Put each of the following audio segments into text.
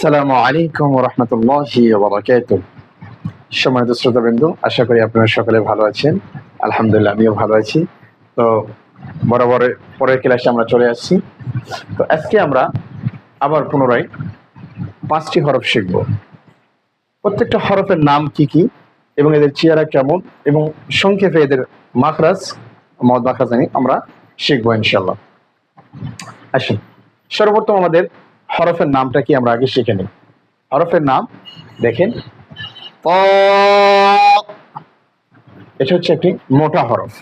আসসালামু আলাইকুম রহমতুল্লাহি সম্মানিত শ্রোতাবৃন্দ, আশা করি আপনারা সকলে ভালো আছেন। আলহামদুলিল্লাহ, আমিও ভালো আছি। তো বরাবর পরের ক্লাসে আমরা চলে আসছি। তো আজকে আমরা আবার পুনরায় পাঁচটি হরফ শিখব। প্রত্যেকটা হরফের নাম কি কি এবং এদের চেহারা কেমন এবং সংক্ষেপে এদের মাখরাজ, মদ মাখরাজানি আমরা শিখব ইনশাল্লাহ আসুন, সর্বপ্রথম আমাদের হরফের নামটা কি আমরা আগে শিখে নিই? হরফের নাম, দেখেন। এটা হচ্ছে একটি মোটা হরফ।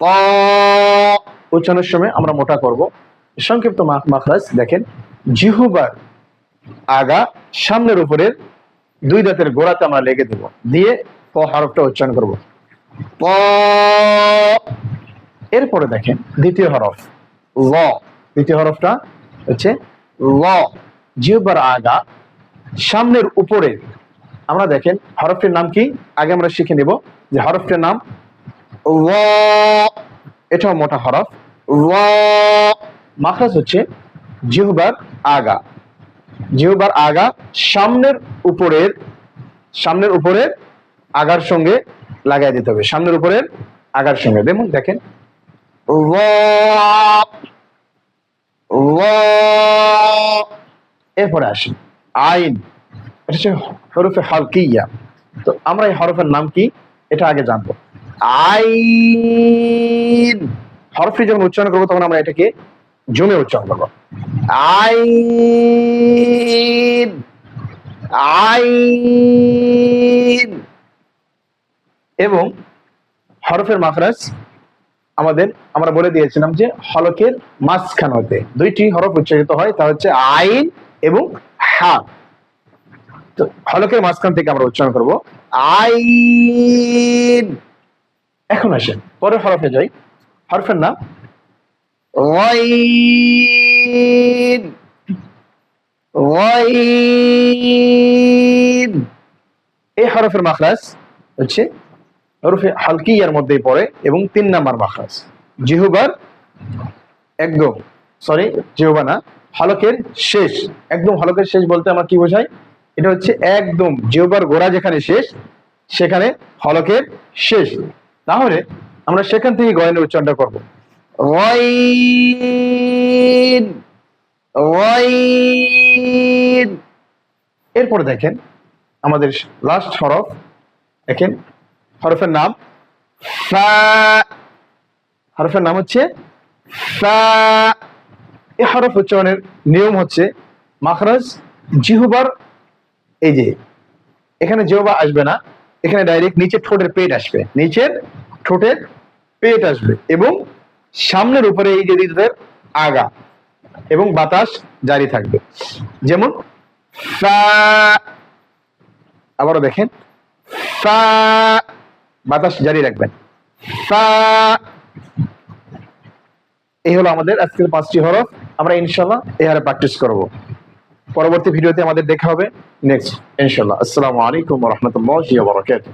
প, উচ্চারণের সময় আমরা মোটা করব। সংক্ষিপ্ত মাখরাজ, দেখেন। জিহুবার আগা, সামনের উপরের দুই দাঁতের গোড়াতে আমরা লেগে দেব। দিয়ে প হরফটা উচ্চারণ করব। প, এরপরে দেখেন, দ্বিতীয় হরফ। ল, দ্বিতীয় হরফটা হচ্ছে ল আগা, সামনের উপরে। আমরা দেখেন, হরফটির নাম কি? আগে আমরা শিখে নেব যে হরফটির নাম ল। এটাও মোটা হরফ। ল। মাখরাজ হচ্ছে জিহ্বার আগা। জিহ্বার আগা সামনের উপরের সামনের উপরের আগার সঙ্গে লাগাই দিতে হবে। সামনের উপরের আগার সঙ্গে। দেখুন দেখেন ল। এরপরে আসি। আইন, এটা হচ্ছে হরফে হালকিয়া তো আমরা এই হরফের নাম কি? এটা আগে জানব। আইন। হরফটি যখন উচ্চারণ করব তখন আমরা এটাকে জমে উচ্চারণ করব। আইন। আইন। এবং হরফের মাখরাজ আমাদের, আমরা বলে দিয়েছিলাম যে হলকের মাঝখান হতে। দুইটি হরফ উচ্চারিত হয়, তা হচ্ছে আইন এবং হা। তো হলকের মাঝখান থেকে আমরা উচ্চারণ করব আইন। এখন আসেন, পরের হরফে যাই। হরফের নাম এই হরফের মাখরাজ হচ্ছে হরফে হালকি হালকিয়ার মধ্যেই পড়ে এবং তিন নাম্বার মাখরাজ। জিহুবার একদম সরি জিহুবা না। হলকের শেষ একদম হলকের শেষ বলতে আমরা কি বোঝাই এটা হচ্ছে একদম জিহুবার গোড়া যেখানে শেষ সেখানে হলকের শেষ। তাহলে আমরা সেখান থেকে গয়নের উচ্চারণটা করব। এরপরে দেখেন আমাদের লাস্ট হরফ দেখেন হরফের নাম হরফের নাম হচ্ছে ফা। এই হরফ উচ্চারণের নিয়ম হচ্ছে মাখরাজ, জিহুবার, এই যে এখানে জিহুবা আসবে না, এখানে ডাইরেক্ট নিচে ঠোঁটের পেট আসবে, নিচের ঠোঁটের পেট আসবে এবং সামনের উপরে এই যে দিদের আগা এবং বাতাস জারি থাকবে। যেমন আবারও দেখেন বাতাস জারি রাখবেন। এই হলো আমাদের আজকের পাঁচটি হরফ। আমরা ইনশাল্লাহ এ হারে প্র্যাকটিস করব। পরবর্তী ভিডিওতে আমাদের দেখা হবে। নেক্সট ইনশাল্লাহ আসসালামু আলাইকুম রহমতুল্লাহ বারকাতুহ।